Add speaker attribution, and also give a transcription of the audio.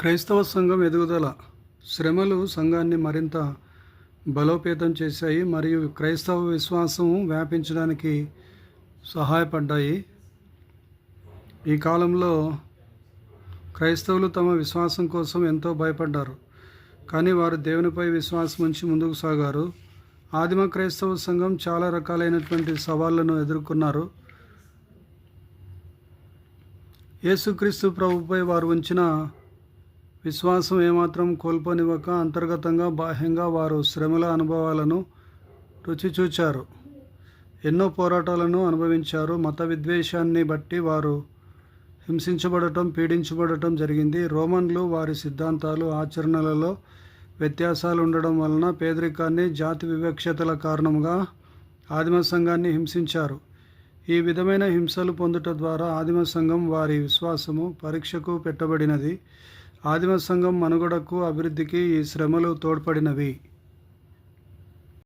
Speaker 1: క్రైస్తవ సంఘం ఎదుగుదల శ్రమలు సంఘాన్ని మరింత బలోపేతం చేశాయి మరియు క్రైస్తవ విశ్వాసం వ్యాపించడానికి సహాయపడ్డాయి. ఈ కాలంలో క్రైస్తవులు తమ విశ్వాసం కోసం ఎంతో భయపడ్డారు కానీ వారు దేవునిపై విశ్వాసం ఉంచి ముందుకు సాగారు. ఆదిమ క్రైస్తవ సంఘం చాలా రకాలైనటువంటి సవాళ్ళను ఎదుర్కొన్నారు. యేసుక్రీస్తు ప్రభుపై వారు ఉంచిన విశ్వాసం ఏమాత్రం కోల్పోనివ్వక అంతర్గతంగా బాహ్యంగా వారు శ్రమల అనుభవాలను రుచి చూచారు. ఎన్నో పోరాటాలను అనుభవించారు. మత విద్వేషాన్ని బట్టి వారు హింసించబడటం పీడించబడటం జరిగింది. రోమన్లు వారి సిద్ధాంతాలు ఆచరణలలో వ్యత్యాసాలు ఉండడం వలన పేదరికాన్ని జాతి వివక్షతల కారణంగా ఆదిమ సంఘాన్ని హింసించారు. ఈ విధమైన హింసలు పొందుట ద్వారా ఆదిమ సంఘం వారి విశ్వాసము పరీక్షకు పెట్టబడినది. ఆదిమ సంఘం మనుగడకు అభివృద్ధికి ఈ శ్రమలు తోడ్పడినవి.